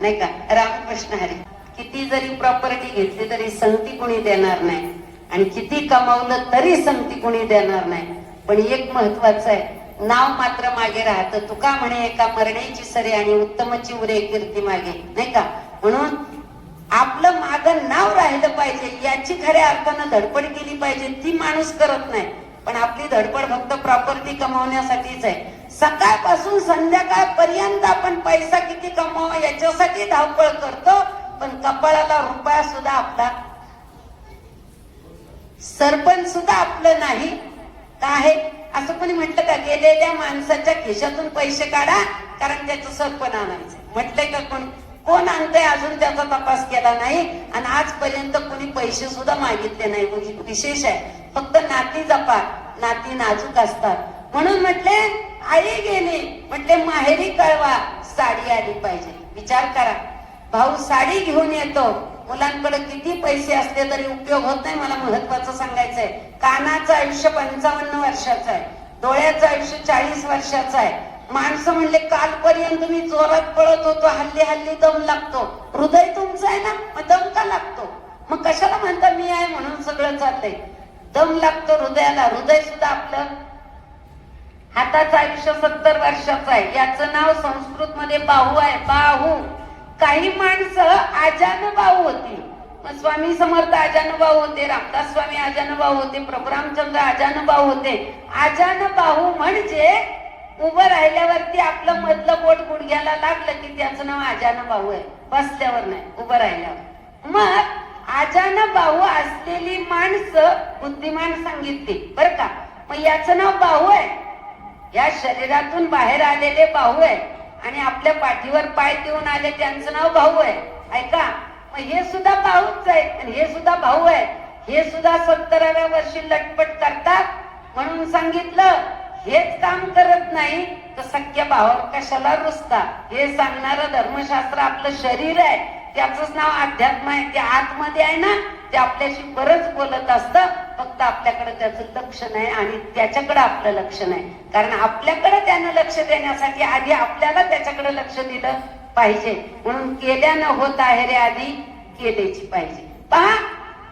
नाही का? रामकृष्ण हरी किती जरी प्रॉपर्टी घेतली तरी संगती कुणी देणार नाही. आणि किती कमावलं तरी संगती कुणी देणार नाही. पण एक महत्वाचं आहे नाव मात्र मागे राहतं. तुका म्हणे एका मरण्याची सरे आणि उत्तमची उरे कीर्ती मागे नाही का? म्हणून आपलं मागं नाव राहिलं पाहिजे याची खऱ्या अर्थानं धडपड केली पाहिजे ती माणूस करत नाही. पण आपली धडपड फक्त प्रॉपर्टी कमावण्यासाठीच आहे. सकाळपासून संध्याकाळपर्यंत आपण पैसा किती कमावा याच्यासाठी धावपळ करतो पण कपाळाला रुपया सुद्धा आपला सरपंच सुद्धा आपलं नाही. का आहे? असं कोणी म्हटलं का गेलेल्या माणसाच्या खिशातून पैसे काढा कारण त्याचं सरपण आणायचं म्हटलंय का कोण? कोण आणतंय? अजून त्याचा तपास केला नाही. आणि आजपर्यंत कोणी पैसे सुद्धा मागितले नाही. म्हणजे विशेष आहे. फक्त नाती जपा. नाती नाजूक असतात. म्हणून म्हटले आई गेली. म्हटले माहेरी कळवा साडी आली पाहिजे. विचार करा. भाऊ साडी घेऊन येतो. मुलांकडे किती पैसे असले तरी उपयोग होत नाही मला महत्वाचं सांगायचंय. कानाचं आयुष्य पंचावन्न वर्षाचं आहे. डोळ्याचं आयुष्य चाळीस वर्षाचं आहे. माणसं म्हणले कालपर्यंत मी जोरात पळत होतो. हल्ली हल्ली दम लागतो. हृदय तुमचं आहे ना मग दम का लागतो? मग कशाला म्हणता मी आहे म्हणून सगळं चाललंय. दम लागतो हृदयाला. हृदय सुद्धा आपलं आताच आयुष्य सत्तर वर्षाचं आहे. याचं नाव संस्कृत मध्ये बाहू आहे. बाहू. काही माणसं आजान बाहू होती. स्वामी समर्थ आजान बाहू होते रामदास स्वामी आजान बाहू होते प्रभू रामचंद्र आजान बाहू होते. आजान बाहू म्हणजे उभं राहिल्यावरती आपलं मधलं बोट गुडघ्याला लागलं की त्याचं नाव आजान बाहू आहे. बसल्यावर नाही उभं राहिल्यावर. मग आजान बाहू असलेली माणसं बुद्धिमान सांगितली. बर का? मग याचं नाव बाहू आहे. या शरीरातून बाहेर आलेले भाऊ आहे आणि आपल्या पाठीवर पाय देऊन आले त्यांचं नाव भाऊ आहे. ऐका मग हे सुद्धा भाऊच आहे आणि हे सुद्धा भाऊ आहे हे सुद्धा सत्तराव्या वर्षी लटपट करतात. म्हणून सांगितलं हेच काम करत नाही तर सख्या भावावर कशाला रुसता? हे सांगणारं धर्मशास्त्र आपलं शरीर आहे. त्याच नाव अध्यात्म आहे. ते आतमध्ये आहे ना ते आपल्याशी बरंच बोलत असतं. फक्त आपल्याकडे त्याचं लक्ष नाही आणि त्याच्याकडे आपलं लक्ष नाही. कारण आपल्याकडे त्यानं लक्ष देण्यासाठी आधी आपल्याला त्याच्याकडे लक्ष दिलं पाहिजे. म्हणून केल्यानं होत आहे रे आधी केलेची पाहिजे. पहा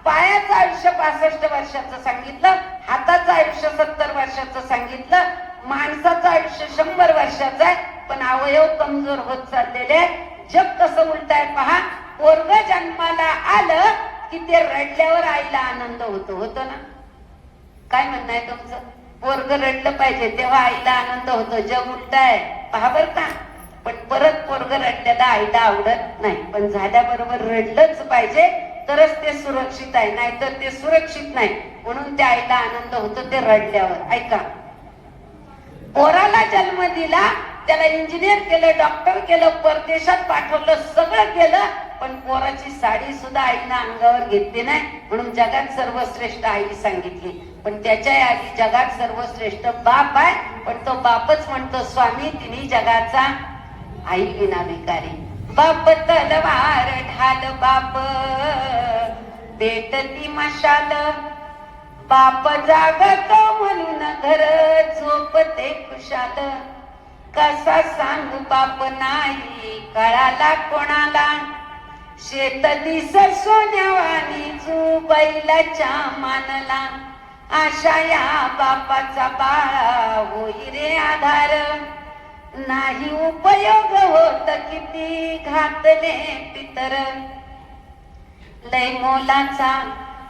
पायाचं आयुष्य पासष्ट वर्षाचं सांगितलं हाताचं आयुष्य सत्तर वर्षाचं सांगितलं माणसाचं आयुष्य शंभर वर्षाचं आहे पण अवयव कमजोर होत चाललेले आहे जग कसं उलट आहे पहा पोरग जन्माला आलं की ते रडल्यावर आईला आनंद होतो होतो ना? काय म्हणणं आहे तुमचं? पोरग रडलं पाहिजे तेव्हा आईला आनंद होतो जग उलट आहे पहा बर का. पण परत पोरग रडल्याला आईला आवडत नाही. पण झाल्याबरोबर रडलंच पाहिजे तरच ते सुरक्षित आहे. नाहीतर ते सुरक्षित नाही. म्हणून त्या आईला आनंद होतो ते रडल्यावर. ऐका. पोराला जन्म दिला त्याला इंजिनियर केलं डॉक्टर केलं परदेशात पाठवलं सगळं केलं पण पोराची साडी सुद्धा आईनं अंगावर घेतली नाही म्हणून जगात सर्वश्रेष्ठ आई सांगितली. पण त्याच्या आधी जगात सर्वश्रेष्ठ बाप आहे पण तो बापच म्हणतो स्वामी तिने जगाचा आई विना भिकारी. बाप तलवार ढाल बाप पेटती मशाल. बाप जागतो म्हणून घर झोपते खुशाल कसा सांगू बाप नाही कळाला कोणाला? शेत दिस सोन्यावानी जू बैलाच्या मानला. आशा या बापाचा बाळा होई रे आधार. नाही उपयोग होत किती घातले पितर. लय मोलाचा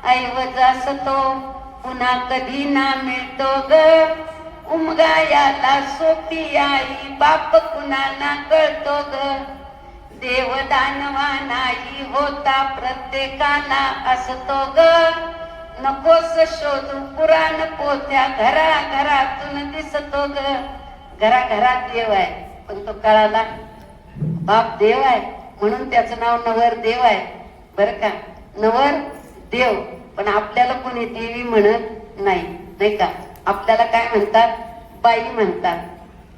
ऐवज असतो पुन्हा कधी ना मिळतो ग. उमगायाला सोपी आई बाप कुणाला कळतो ग. देवदानवा नाही होता प्रत्येकाला असतो ग. नकोस शोधू पुराण पोत्या घरा घरातून दिसतो ग. घरा घरात देव आहे पण तो कळाला. बाप देव आहे म्हणून त्याचं नाव नवर देव आहे. बर का? नवर देव पण आपल्याला कोणी देवी म्हणत नाही नाही का? आपल्याला काय म्हणतात? बाई म्हणतात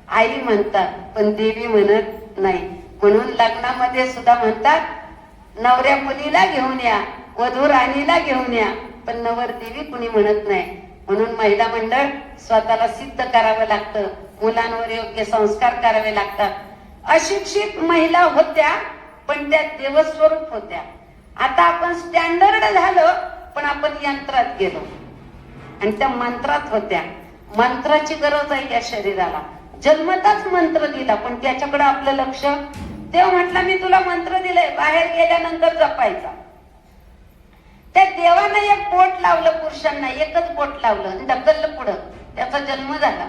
आई म्हणतात पण देवी म्हणत नाही. म्हणून लग्नामध्ये सुद्धा म्हणतात नवऱ्या मुलीला घेऊन या वधू राणीला घेऊन या पण नवर देवी कुणी म्हणत नाही. म्हणून महिला मंडळ स्वतःला सिद्ध करावं लागतं मुलांवर योग्य संस्कार करावे लागतात. अशिक्षित महिला होत्या पण पण त्या देवस्वरूप होत्या. आता आपण स्टँडर्ड झालो पण आपण यंत्रात गेलो. आणि त्या मंत्रात होत्या. मंत्राची गरज आहे या शरीराला. जन्मताच मंत्र दिला पण त्याच्याकडे आपलं लक्ष तेव्हा म्हटलं मी तुला मंत्र दिलंय बाहेर गेल्यानंतर जपायचा. त्या देवानं एक बोट लावलं पुरुषांना एकच बोट लावलं आणि ढकललं पुढं. त्याचा जन्म झाला.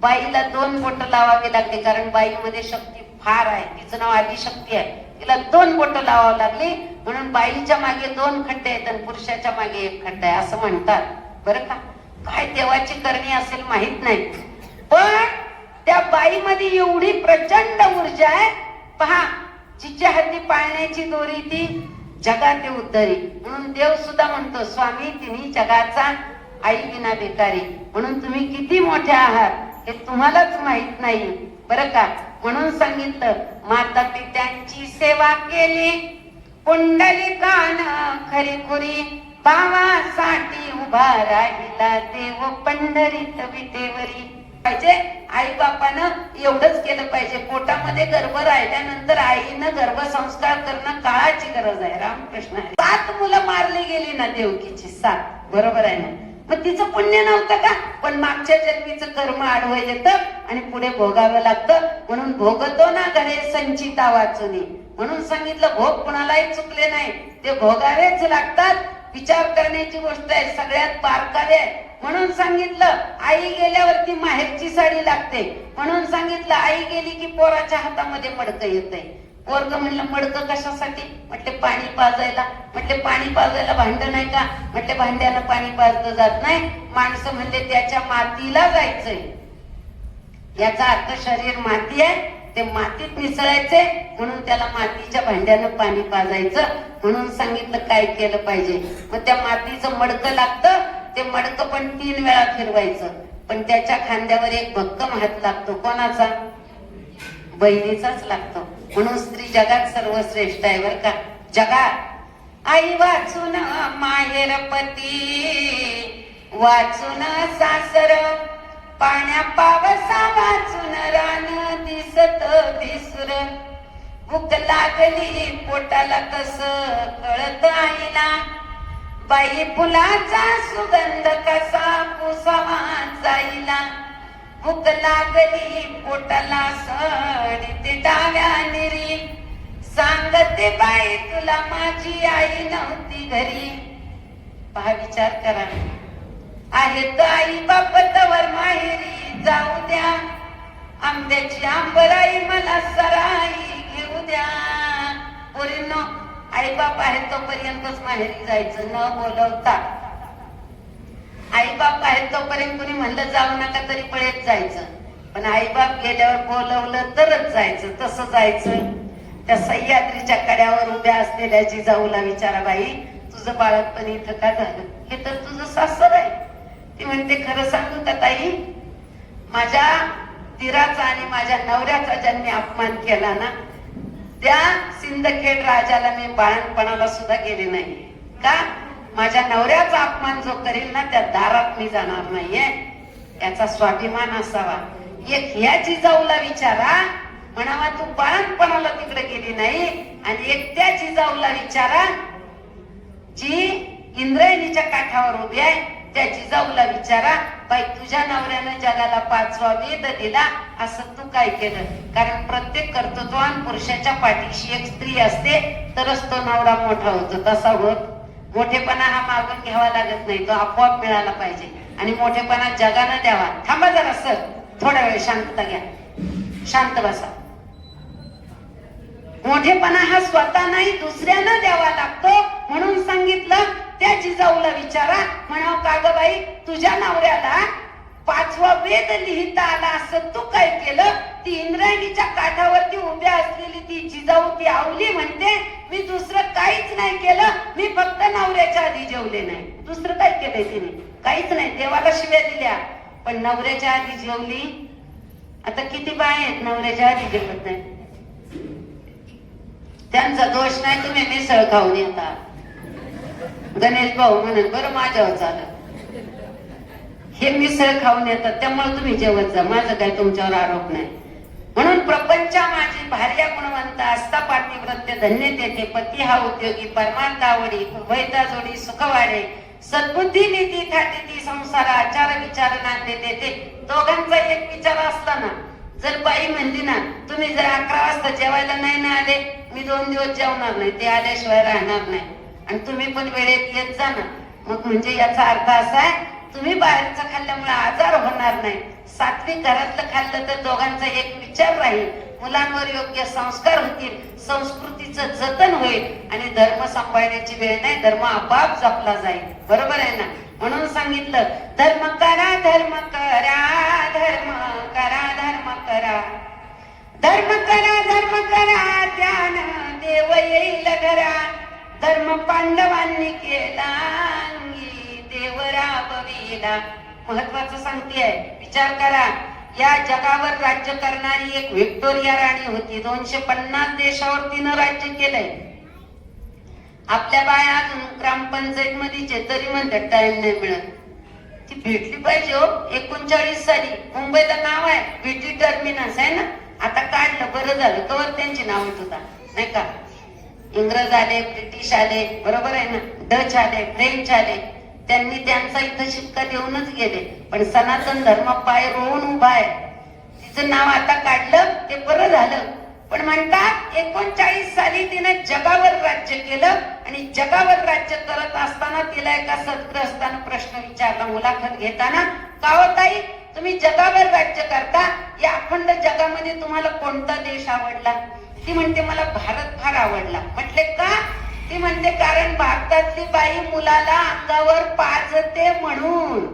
बाईला दोन बोट लावावी लागली कारण बाईमध्ये शक्ती फार आहे. तिचं नाव आदिशक्ती आहे. तिला दोन बोट लावावी लागली म्हणून बाईच्या मागे दोन खड्डे आहेत आणि पुरुषाच्या मागे एक खड्डा आहे असं म्हणतात. बरं का? काय देवाची करणी असेल माहीत नाही. पण त्या बाईमध्ये एवढी प्रचंड ऊर्जा आहे पहा जिच्या हाती पाळण्याची दोरी ती जगाते उद्धरी. म्हणून देव सुद्धा म्हणतो स्वामी तिन्ही जगाचा आई विना बेकारी म्हणून तुम्ही किती मोठे आहात हे तुम्हालाच माहीत नाही. बरं का? म्हणून सांगितलं माता पित्यांची सेवा केली पुंडलिकान खरी खुरी. भावासाठी उभा राहिला देव पंढरीत विटेवरी. पाहिजे. आई बापानं एवढंच केलं पाहिजे. पोटामध्ये गर्भ राहिल्यानंतर आईनं गर्भसंस्कार करणं काळाची गरज आहे. रामकृष्ण सात मुलं मारली गेली ना देवकीची सात. बरोबर आहे ना? मग तिचं पुण्य नव्हतं का? पण मागच्या जन्मीचं कर्म आडवं येतं आणि पुढे भोगावं लागतं. म्हणून भोगतो ना घरे संचिता वाचून. म्हणून सांगितलं भोग कुणालाही चुकले नाही. ते भोगावेच लागतात. विचार करण्याची गोष्ट आहे. सगळ्यात बारकावे आहे. म्हणून सांगितलं आई गेल्यावरती माहेरची साडी लागते. म्हणून सांगितलं आई गेली की पोराच्या हातामध्ये मडकं येतंय. पोरग म्हणलं मडकं कशासाठी? म्हटले पाणी पाजायला. म्हटले पाणी पाजायला भांड नाही का? म्हटले भांड्यानं पाणी पाजलं जात नाही. माणसं म्हणले त्याच्या मातीला जायचंय. याचा अर्थ शरीर माती आहे. ते मातीत मिसळायचे म्हणून त्याला मातीच्या भांड्यानं पाणी पाजायचं म्हणून सांगितलं काय केलं पाहिजे. मग त्या मातीचं मडकं लागतं ते मडकं पण तीन वेळा फिरवायचं. पण त्याच्या खांद्यावर एक भक्कम हात लागतो. कोणाचा? बहिणीचाच लागतो. म्हणून स्त्री जगात सर्वश्रेष्ठ आहे बर का. जगात. आई वाचून माहेर पती वाचून सासर पाण्या पावसा वाचून रान दिसत दिसर भूक लागली पोटाला कस कळत आईला बाई फुलाचा सुगंध कसा पुसावा जाईला भूक लागली पोटाला सडी ते डाव्या निरी. सांगते बाई तुला माझी आई नव्हती घरी. पहा विचार करा. आहेत आई बाप तवर माहेरी. जाऊ द्या. आंब्याची आंबराई मला सराई घेऊ द्या. पोरींनो आई बाप आहेत तोपर्यंतच माहेरी जायचं न बोलवता. आई बाप आहेत तोपर्यंत कुणी म्हणलं जाऊ नका तरी पळेत जायचं. पण आई बाप गेल्यावर बोलवलं तरच जायचं तसं जायचं. त्या सह्याद्रीच्या कड्यावर उभ्या असलेल्या जिजाऊला विचारा बाई तुझं बाळकपण इथं का झालं? हे तर तुझं सासर आहे. ती म्हणते खरं सांगू का ताई? माझ्या तीराचा आणि माझ्या नवऱ्याचा ज्यांनी अपमान केला ना त्या सिंदखेड राजाला मी बाळणपणाला सुद्धा गेले नाही. का? माझ्या नवऱ्याचा अपमान जो करील ना त्या दारात मी जाणार नाहीये. याचा स्वाभिमान असावा. एक ह्या जिजाऊला विचारा. म्हणावा तू बाळणपणाला तिकडे गेली नाही आणि एक त्या जिजाऊला विचारा. जी इंद्रायणीच्या काठावर उभी आहे त्या जिजाऊला विचारा बाई तुझ्या नवऱ्यानं जगाला पाचवा वेद दिला असं तू काय केलं? कारण प्रत्येक कर्तृत्वान पुरुषाच्या पाठीशी एक स्त्री असते तरच तो नवरा मोठा होतो. तसा होत. मोठेपणा हा मागून घ्यावा लागत नाही तो आपोआप मिळाला पाहिजे. आणि मोठेपणा जगानं द्यावा. थांबा जरा सर थोडा वेळ शांतता घ्या. शांत बसा. मोठेपणा हा स्वतः नाही दुसऱ्यानं द्यावा लागतो. म्हणून सांगितलं त्या जिजाऊला विचारा. म्हणाव का बाई तुझ्या नवऱ्याला पाचवा वेद लिहिता आला असं तू काय केलं? ती इंद्रायणीच्या काठावरती उभ्या असलेली ती जिजाऊ ती आवली म्हणते. मी दुसरं काहीच नाही केलं. मी फक्त नवऱ्याच्या आधी जेवले नाही. दुसरं काय केलंय तिने? काहीच नाही. देवाला शिव्या दिल्या. पण नवऱ्याच्या आधी जेवली? आता किती बाय आहेत नवऱ्याच्या आधी जेवत नाही? त्यांचा दोष नाही तुम्ही मिसळ खाऊन येता. गणेश भाऊ म्हणून बरं माझ्यावर झालं हे मिसळ खाऊन येतात त्यामुळे तुम्ही जेवत जा. माझं काय तुमच्यावर आरोप नाही. म्हणून प्रपंच माझी भार्या गुणवंत असता पातिव्रत्य धन्य तेथे पती हा उद्योगी परमार्थ आवडी जोडी सुखवाडे सद्बुद्धी नीती थाटी ती संसार आचार विचार नांदे तेथे. दोघांचा एक विचार असताना जर बाई म्हणली ना तुम्ही जर अकरा वाजता जेवायला नाही ना आले मी दोन दिवस जेवणार नाही ते आल्याशिवाय राहणार नाही. आणि तुम्ही पण वेळेत येत जा ना. मग म्हणजे याचा अर्थ असा आहे तुम्ही बाहेरचं खाल्ल्यामुळे आजार होणार नाही. सात्विक घरातलं खाल्लं तर दोघांचा एक विचार राहील. मुलांवर योग्य संस्कार होतील संस्कृतीचं जतन होईल आणि धर्म सांभाळण्याची वेळ नाही धर्म आपाप जपला जाईल. बरोबर आहे ना? म्हणून सांगितलं धर्म करा धर्म करा धर्म करा धर्म करा. धर्म करा धर्म करा ध्यान देव येईल घरा. धर्म पांडवांनी केला अंगी देव राबविला. महत्वाचं सांगते विचार करा. या जगावर राज्य करणारी एक व्हिक्टोरिया राणी होती. दोनशे पन्नास देशावर तिनं राज्य केलंय. आपल्या बाया अजून ग्रामपंचायत मध्ये तरी म्हणतात टाइम नाही मिळत. ती भेटली पाहिजे हो एकोणचाळीस साली. मुंबईला नाव आहे बीटी टर्मिनस आहे ना? आता काढलं बरं झालं. कवर त्यांची नाव येत होता. नाही का? इंग्रज आले ब्रिटिश आले बरोबर आहे ना? डच आले फ्रेंच आले. त्यांनी त्यांचा इथं शिक्का देऊनच गेले. पण सनातन धर्म पाय रोवून उभा आहे. तिचं नाव आता काढलं ते बरं झालं. पण म्हणतात एकोणचाळीस साली तिने जगावर राज्य केलं आणि जगावर राज्य करत असताना तिला एका सदग्रस्तानं प्रश्न विचारला मुलाखत घेताना का हो ताई तुम्ही जगावर राज्य करता या अखंड जगामध्ये तुम्हाला कोणता देश आवडला? ती म्हणते मला भारत फार आवडला. म्हटले का? ती म्हणते कारण भारतातली बाई मुलाला अंगावर पाजते म्हणून.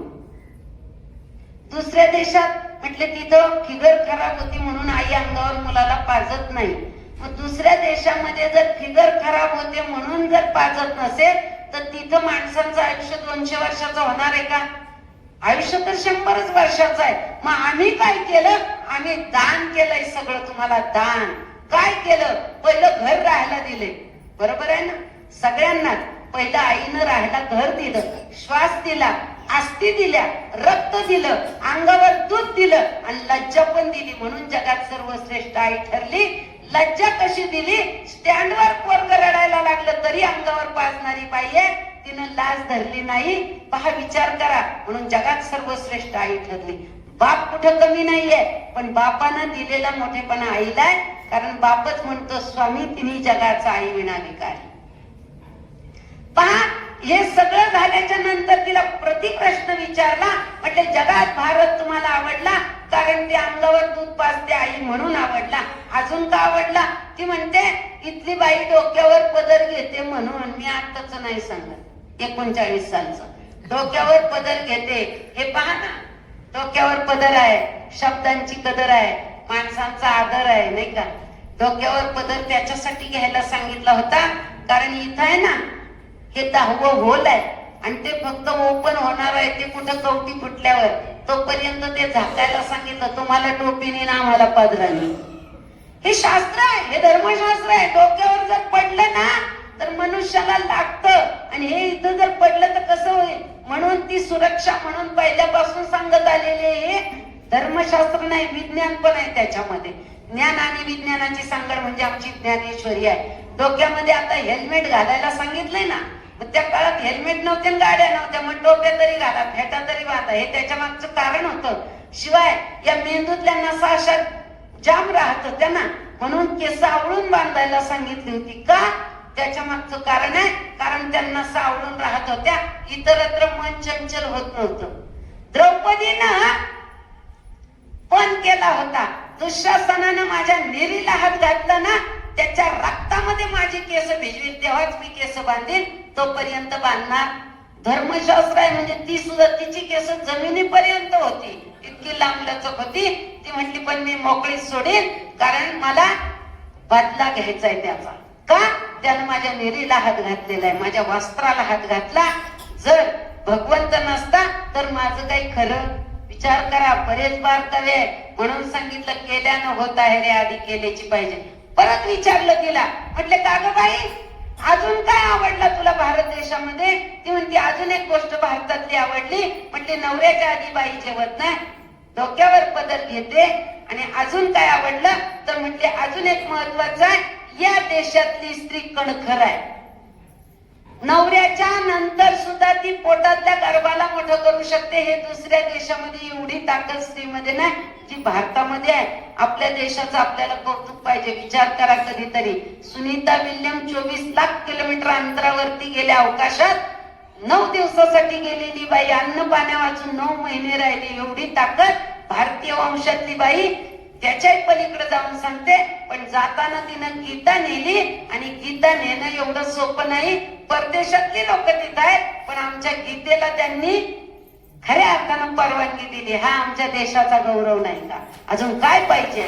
दुसऱ्या देशात म्हटले तिथं फिगर खराब होती म्हणून आई अंगावर मुलाला पाजत नाही. मग दुसऱ्या देशामध्ये जर फिगर खराब होते म्हणून जर पाजत नसेल तर तिथं माणसांचं आयुष्य दोनशे वर्षाचं होणार आहे का? आयुष्य तर शंभरच वर्षाचं आहे. मग आम्ही काय केलं? आम्ही दान केलंय सगळं तुम्हाला दान. काय केलं? पहिलं घर राहायला दिले. बरोबर आहे ना? सगळ्यांनाच पहिलं आईनं राहायला घर दिलं श्वास दिला आस्ती दिल्या रक्त दिलं अंगावर दूध दिलं आणि लज्जा पण दिली. म्हणून जगात सर्वश्रेष्ठ आई ठरली. लज्जा कशी दिली? स्टँडवर पोरग रडायला लागलं तरी अंगावर पाजणारी बाई आहे लाज धरली नाही पहा विचार करा. म्हणून जगात सर्वश्रेष्ठ आई ठरली. बाप कुठं कमी नाहीये पण बापानं दिलेला मोठेपणा आईला कारण बापच म्हणतो स्वामी तिने जगाचा आई विनाधिकारी पहा हे सगळं झाल्याच्यानंतर तिला प्रतिप्रश्न विचारला म्हटले जगात भारत तुम्हाला आवडला? कारण ते अंगावर दूध पाजते आई म्हणून आवडला. अजून का आवडला? ती म्हणते इथली बाई डोक्यावर पदर घेते म्हणून मी आताच नाही सांगत. एकोणचाळीस सालचं डोक्यावर पदर घेते. हे पहा ना. डोक्यावर पदर आहे. शब्दांची कदर आहे. माणसांचा आदर आहे नाही का? डोक्यावर पदर त्याच्यासाठी घ्यायला सांगितला होता. कारण इथं आहे ना हे दहावं होल आहे. आणि ते फक्त ओपन होणार आहे ते कुठं कवटी फुटल्यावर. तोपर्यंत ते झाकायला सांगितलं. तुम्हाला टोपीने ना आम्हाला पादराने. हे शास्त्र आहे. हे धर्मशास्त्र आहे. डोक्यावर जर पडलं ना तर मनुष्याला लागतं. आणि हे इथं जर पडलं तर कसं होईल? म्हणून ती सुरक्षा म्हणून पहिल्यापासून सांगत आलेले हे धर्मशास्त्र नाही विज्ञान पण आहे त्याच्यामध्ये. ज्ञान आणि विज्ञानाची सांगड म्हणजे आमची ज्ञानेश्वरी आहे. डोक्यामध्ये आता हेल्मेट घालायला सांगितलंय ना? मग त्या काळात हेल्मेट नव्हते गाड्या नव्हत्या. मग डोक्या तरी घाला फेटा तरी वाहता हे त्याच्या मागचं कारण होतं. शिवाय या मेंदूतल्या नसा अशा जाम राहत होत्या ना? म्हणून केस आवळून बांधायला सांगितली होती. का? त्याच्या मागचं कारण आहे कारण त्यांना सावरून राहत होत्या. इतरत्र मन चंचल होत नव्हतं. द्रौपदीनं पण केला होता. दुःशासनानं माझ्या नेरीला हात घातला ना त्याच्या रक्तामध्ये माझी केस भिजवील तेव्हाच मी केस बांधील तोपर्यंत बांधणार. धर्मशास्त्र आहे म्हणजे ती सुद्धा तिची केस जमिनीपर्यंत होती. इतकी लांब लचक होती. ती म्हटली पण मी मोकळी सोडेन कारण मला बदला घ्यायचा आहे त्याचा. का? त्यानं माझ्या नेरीला हात घातलेला आहे माझ्या वस्त्राला हात घातला. जर भगवंत नसता तर माझं काही खरं विचार करा. बरेच बार आहे म्हणून सांगितलं केल्यानं होत आहे रे आधी केल्याची पाहिजे. परत विचारलं तिला. म्हटले का ग बाई? अजून काय आवडलं तुला भारत देशामध्ये? ती म्हणते अजून एक गोष्ट भारतातली आवडली. म्हटले नवऱ्याच्या आधी बाई जेवत नाही. डोक्यावर पदर घेते आणि अजून काय आवडलं? तर म्हटले अजून एक महत्वाचं आहे. या देशातली स्त्री कणखर आहे. नवऱ्याच्या नंतर सुद्धा ती पोटातल्या गर्भाला मोठं करू शकते हे दुसऱ्या देशामध्ये एवढी ताकद स्त्रीमध्ये नाही जी भारतामध्ये आहे. आपल्या देशाचं आपल्याला कौतुक पाहिजे. विचार करा कधीतरी. सुनीता विल्यम चोवीस लाख किलोमीटर अंतरावरती गेल्या अवकाशात नऊ दिवसासाठी गेलेली बाई अन्न पाण्या वाचून नऊ महिने राहिली. एवढी ताकद भारतीय वंशातली बाई त्याच्याही पलीकडे जाऊन सांगते पण जाताना तिनं गीता नेली आणि गीता नेणं एवढं सोपं नाही. परदेशातली लोक तिथं आहेत पण आमच्या गीतेला त्यांनी खऱ्या अर्थानं परवानगी दिली. हा आमच्या देशाचा गौरव नाही का? अजून काय पाहिजे?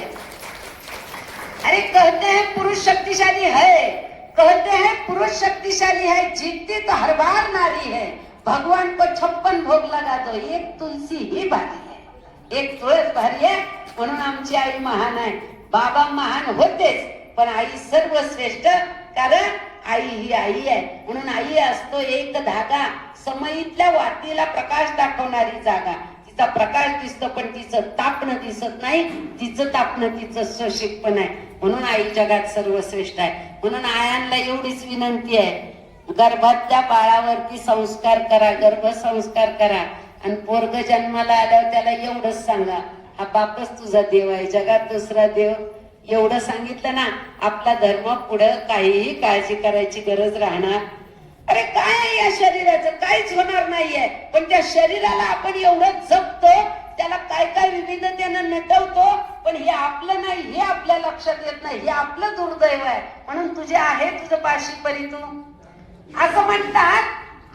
अरे कहते हैं पुरुष शक्तिशाली है कहते हैं पुरुष शक्तिशाली है जीतती तो हर बार नारी है। भगवान को छप्पन भोग लगा दो एक तुलसी ही भारी है। एक तुळस भारी आहे म्हणून आमची आई महान आहे. बाबा महान होतेच पण आई सर्वश्रेष्ठ कारण आई ही आई आहे. म्हणून आई असतो एक धागा समईतल्या वातीला प्रकाश दाखवणारी जागा. तिचा प्रकाश दिसतो पण तिचं तापणं दिसत नाही तिचं तापणं तिचं सशिकपण आहे. म्हणून आई जगात सर्वश्रेष्ठ आहे. म्हणून आयांना एवढीच विनंती आहे गर्भातल्या बाळावरती संस्कार करा गर्भसंस्कार करा. आणि पोरग जन्माला आल्यावर त्याला एवढंच सांगा हा बापच तुझा देव आहे जगात दुसरा देव. एवढं सांगितलं ना आपला धर्म पुढं काहीही काळजी करायची गरज राहणार. अरे काय आहे या शरीराचं? काहीच होणार नाहीये. पण त्या शरीराला आपण एवढं जपतो त्याला काय काय विविधतेनं नटवतो पण हे आपलं नाही हे आपल्या लक्षात येत नाही. हे आपलं दुर्दैव आहे. म्हणून तुझे आहे तुझं पाशी परी तू. असं म्हणतात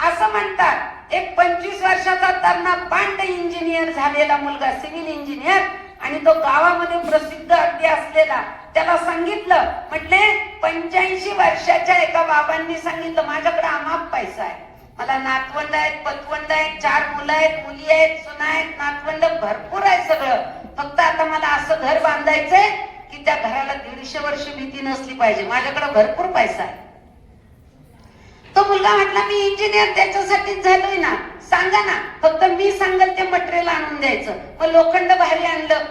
असं म्हणतात एक पंचवीस वर्षाचा तरणा पांड इंजिनियर झालेला मुलगा सिव्हिल इंजिनियर आणि तो गावामध्ये प्रसिद्ध अगदी असलेला त्याला सांगितलं म्हटले पंच्याऐंशी वर्षाच्या एका बाबांनी सांगितलं माझ्याकडे अमाप पैसा आहे. मला नातवंड आहेत पतवंड आहेत चार मुलं आहेत मुली आहेत सुना आहेत नातवंड भरपूर आहे सगळं. फक्त आता मला असं घर बांधायचंय की त्या घराला दीडशे वर्ष भीती नसली पाहिजे. माझ्याकडे भरपूर पैसा आहे. तो मुलगा म्हटला मी इंजिनियर त्याच्यासाठीच झालोय ना. सांगा ना. फक्त मी सांगेल ते मटेरियल आणून द्यायचं. मग लोखंड भारी आणलं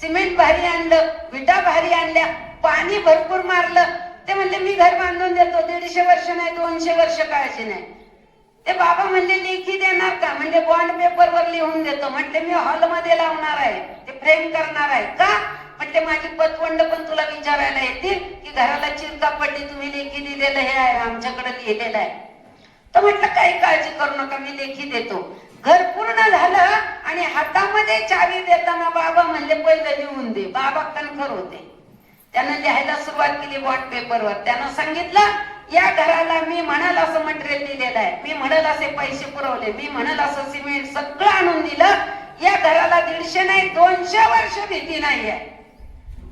सिमेंट भारी आणलं विटा भारी आणल्या पाणी भरपूर मारलं. ते म्हणले मी घर बांधून देतो. दीडशे वर्ष नाही दोनशे वर्ष काळजी नाही. ते बाबा म्हणले लेखी देणार का? म्हणजे बॉन्ड पेपर वर लिहून देतो. म्हटले मी हॉलमध्ये लावणार आहे. ते फ्रेम करणार आहे. का? म्हणजे माझी पतवंड पण तुला विचारायला येतील की घराला चिरकापट्टी तुम्ही लेखी दिलेलं हे आहे आमच्याकडे लिहिलेलं आहे. तर म्हटलं काही काळजी करू नका मी लेखी देतो. घर पूर्ण झालं आणि हातामध्ये चावी देताना बाबा म्हणले पहिलं लिहून दे. बाबा कणखर होते. त्यानं लिहायला सुरुवात केली बॉन्ड पेपरवर त्यानं सांगितलं या घराला मी म्हणाल असं मटेरियल दिलेलं आहे. मी म्हणल असे पैसे पुरवले. मी म्हणल असं सिमेंट सगळं आणून दिलं. या घराला दीडशे नाही दोनशे वर्ष भीती नाहीये.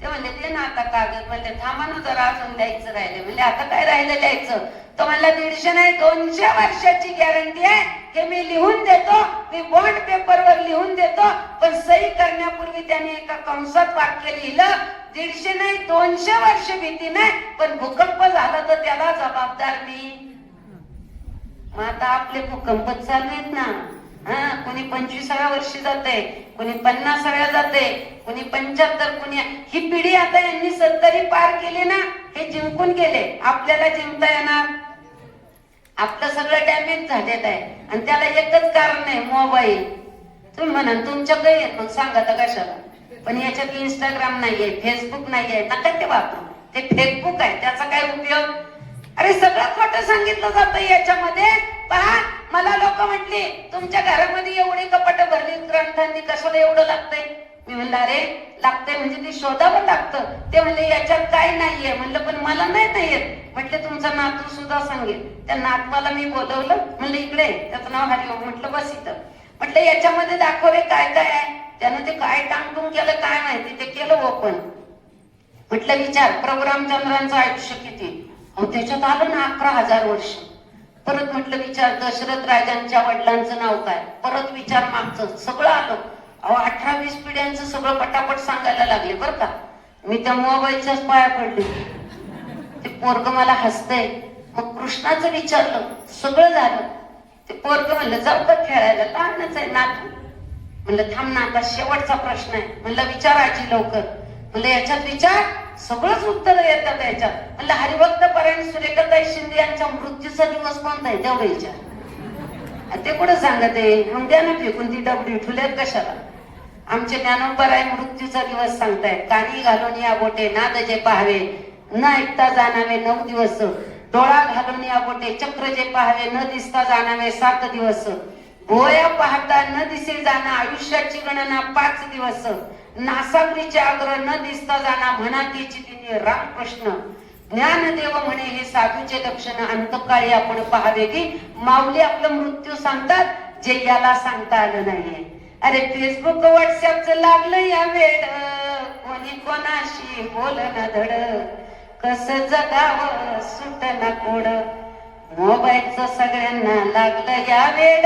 ते म्हणले दे ना आता कागद म्हणले थांबा ना जरा अजून द्यायचं राहिले म्हणजे आता काय राहिलं द्यायचं? तो म्हणला दीडशे नाही दोनशे वर्षाची गॅरंटी आहे. हे मी लिहून देतो मी बॉन्ड पेपरवर लिहून देतो पण सही करण्यापूर्वी त्याने एका कंसात वाक्य लिहिलं. दीडशे नाही दोनशे वर्ष भीती नाही पण भूकंप झाला तर त्याला जबाबदार मी. मग आता आपले भूकंप चालू आहेत ना. हा कोणी पंचवीसाव्या वर्षी जाते कोणी पन्नासाव्या जाते कोणी पंच्याहत्तर कोणी ही पिढी आता यांनी सत्तरी पार केली ना हे जिंकून गेले. आपल्याला जिंकता येणार? आपलं सगळं डॅमेज झालेत आहे. आणि त्याला एकच कारण आहे मोबाईल तुम्ही म्हणा तुमच्याकडे येत मग सांगा तर कशाला? पण याच्यात इंस्टाग्राम नाहीये फेसबुक नाहीये नका ते वापरू. ते फेसबुक आहे त्याचा काय उपयोग? अरे सगळं खोटं सांगितलं जातं याच्यामध्ये. पहा मला लोक म्हटले तुमच्या घरामध्ये एवढी कपाट भरली ग्रंथांनी कशाला एवढं लागतंय? मी म्हणलं अरे लागतंय म्हणजे ते शोधावं लागतं. ते म्हणले याच्यात काय नाहीये. म्हणलं पण मला नाही नाही येत. म्हटले तुमचा नातू सुद्धा सांगेल. त्या नातवाला मी बोलवलं म्हणलं इकडे त्याचं नाव हरिओम. म्हटलं बस इथं. म्हटलं याच्यामध्ये दाखव रे काय काय आहे? त्यानं ते काय टांगटून केलं काय माहिती ते केलं ओपन. म्हटलं विचार प्रभू रामचंद्रांचं आयुष्य किती त्याच्यात आलं ना अकरा हजार वर्ष. परत म्हटलं विचार दशरथ राजांच्या वडिलांचं नाव काय? परत विचार मागचं सगळं आलं. अहो अठरा वीस पिढ्यांचं सगळं पटापट सांगायला लागले बरं का. मी त्या मोबाईलच्याच पाया पडले. ते पोरग मला हसतय. मग कृष्णाचं विचारलं सगळं झालं. ते पोरग म्हणलं जाऊ का खेळायला लहानच आहे नातू. म्हणलं थांब ना आता शेवटचा प्रश्न आहे. म्हणलं विचार आजी लवकर. म्हणलं याच्यात विचार सगळंच उत्तर येतात याच्यात. म्हणलं हरिभक्त परायण सुरेखाताई शिंदे यांच्या मृत्यूचा दिवस कोणता आहे? तेवढं विचार. ते कुठं सांगत? आहे मग द्या ना फेकून ती डबडी ठुल्यात कशाला? आमचे ज्ञानोपराय आहे मृत्यूचा दिवस सांगतायत. कानी घालून या बोटे नाद जे पाहावे न ऐकता जाणावे नऊ दिवस. डोळा घालून या बोटे चक्र जे पाहावे न दिसता जाणावे सात दिवस. भोय पाहता न दिसे जाणं आयुष्याची गणना पाच दिवस. नासागरीचे आग्रह न दिसता जाणा म्हणा तिची तिने रामकृष्ण ज्ञानदेव म्हणे हे साधूचे लक्षण अंतकाळी आपण पाहावे की माऊली आपलं मृत्यू सांगतात जे याला सांगता आलं नाहीये अरे फेसबुक व्हॉट्सअपच लागलं या वेळ कोणी कोणाशी बोल ना धड. कस जगावं सुट ना कोड. मोबाईलच सगळ्यांना लागलं या वेळ.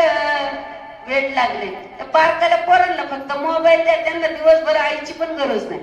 वेळ लागले. तर पार्काला पोरांना फक्त मोबाईल द्या त्यांना दिवसभर आईची पण गरज नाही.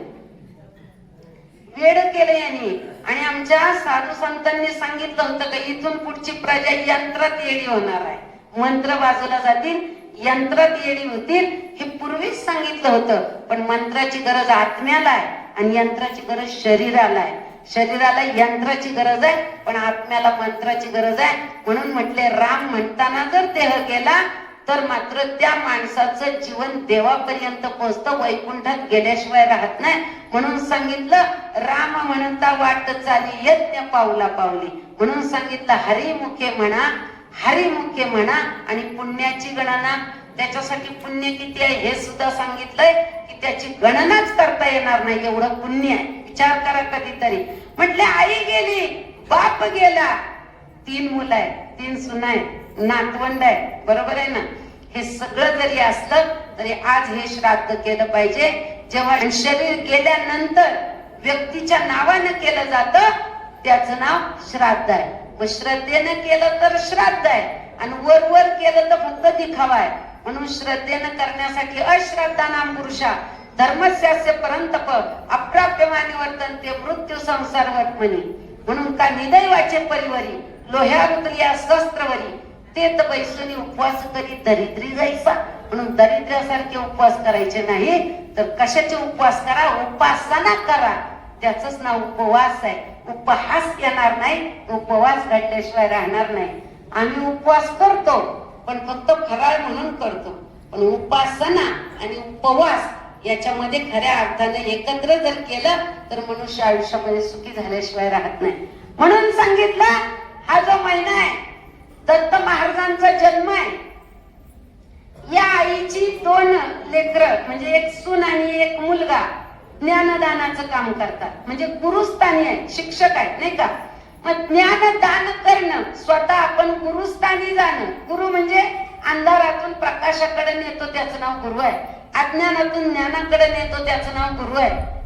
वेड केलं यांनी. आणि आमच्या साधू संतांनी सांगितलं होतं की इथून पुढची प्रजा यंत्रात येडी होणार आहे. मंत्र बाजूला जातील यंत्रात येडी होतील हे पूर्वीच सांगितलं होतं. पण मंत्राची गरज आत्म्याला आहे आणि यंत्राची गरज शरीराला आहे. शरीराला यंत्राची गरज आहे पण आत्म्याला मंत्राची गरज आहे. म्हणून म्हटले राम म्हणताना जर देह गेला तर मात्र त्या माणसाचं जीवन देवापर्यंत पोहोचतं वैकुंठात गेल्याशिवाय राहत नाही. म्हणून सांगितलं राम म्हणता वाट चाली यज्ञ पावला पावली. म्हणून सांगितलं हरिमुखे म्हणा हरिमुखे म्हणा आणि पुण्याची गणना. त्याच्यासाठी पुण्य किती आहे हे सुद्धा सांगितलंय की त्याची गणनाच करता येणार नाही एवढं पुण्य आहे. विचार करा कधीतरी. म्हटले आई गेली बाप गेला. तीन मुलं आहे तीन सुना आहे नातवंड आहे बरोबर आहे ना? हे सगळं जरी असलं तरी आज हे श्राद्ध केलं पाहिजे. जेव्हा शरीर गेल्यानंतर व्यक्तीच्या नावानं केलं जातं त्याचं नाव श्राद्ध आहे. व श्रद्धेनं केलं तर श्राद्ध आहे. आणि वर वर केलं तर फक्त दिखावा आहे. म्हणून श्रद्धेनं करण्यासाठी अश्रद्धा नाम पुरुषा. धर्मस्यास्य परंतप अप्राप्यमाने वर्तन ते मृत्यू संसार म्हणे. म्हणून का निदैवाचे परिवरी लोह्या उतरिया शस्त्रवरी ते तर बैसुनी उपवास करी दरिद्री जायचा. म्हणून दरिद्र्यासारखे उपवास करायचे नाही तर कशाचे उपवास करा? उपासना करा. त्याच नाव उपवास आहे. उपहास येणार नाही उपवास घडल्याशिवाय राहणार नाही. आम्ही उपवास करतो पण फक्त फराळ म्हणून करतो. पण उपासना आणि उपवास याच्यामध्ये खऱ्या अर्थाने एकत्र जर केलं तर मनुष्य आयुष्यामध्ये सुखी झाल्याशिवाय राहत नाही. म्हणून सांगितलं हा जो महिना आहे दत्त महाराजांचा जन्म आहे. या आईची दोन लेकर म्हणजे एक सून आणि एक मुलगा ज्ञानदानाचं काम करतात. म्हणजे गुरुस्थानी आहे शिक्षक आहेत नाही का? मग ज्ञानदान करणं स्वतः आपण गुरुस्थानी जाणं. गुरु म्हणजे अंधारातून प्रकाशाकडे नेतो त्याचं नाव गुरु आहे. अज्ञानातून ज्ञानाकडे नेतो त्याचं नाव गुरु आहे.